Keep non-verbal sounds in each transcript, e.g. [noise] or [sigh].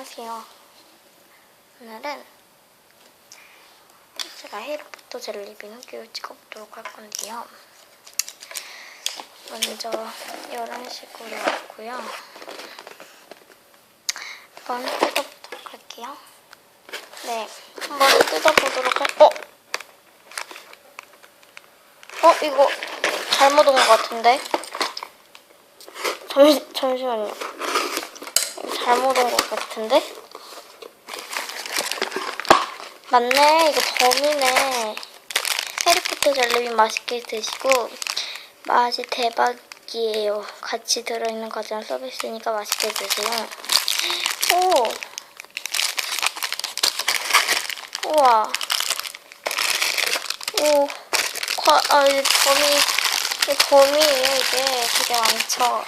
안녕하세요. 오늘은 제가 해리포터 젤리빈 후기를 찍어보도록 할 건데요. 먼저 이런 식으로 왔고요. 한번 뜯어보도록 할게요. 네, 한번 뜯어보도록 할... 어? 어? 이거 잘못 온 것 같은데? 잠시, 잠시만요. 잘못 온 것 같은데? 맞네. 이거 범이네. 해리포터 젤리빈 맛있게 드시고 맛이 대박이에요. 같이 들어있는 과자 서비스니까 맛있게 드세요. 오! 우와. 오. 과, 아, 이 범이, 이 범이에요, 이게. 되게 많죠.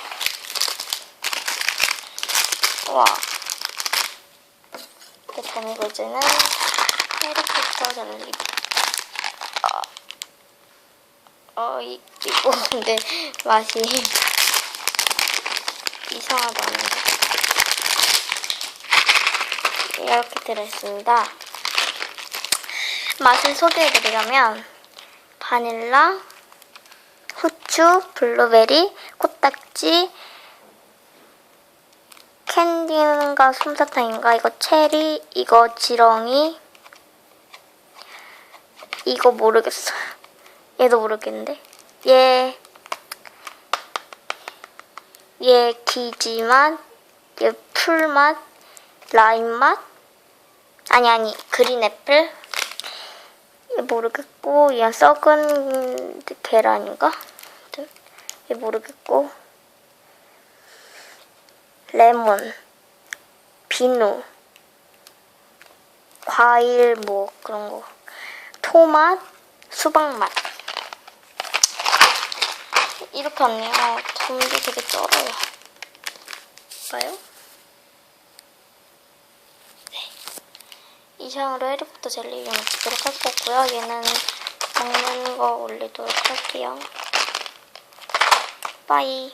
우와. 이게 범이고, 이제는 해리포터 젤리. 어, 어, 이, 이거 [laughs] 근데 맛이 이상하다는데. 이렇게 들어있습니다. 맛을 소개해드리자면 바닐라, 후추, 블루베리, 코딱지, 캔디인가 솜사탕인가? 이거 체리, 이거 지렁이, 이거 모르겠어요. 얘도 모르겠는데. 얘, 얘 기지맛, 얘 풀맛, 라임맛, 아니 아니 그린 애플? 얘 모르겠고 얘 썩은 계란인가? 얘 모르겠고 레몬 비누 과일 뭐 그런 거 토맛 수박 맛 이렇게 왔네요 점도 되게 쩔어요 봐요? 이상으로 해리포터 젤리 좀 먹도록 할 거고요. 얘는 먹는 거 올리도록 할게요. 빠이.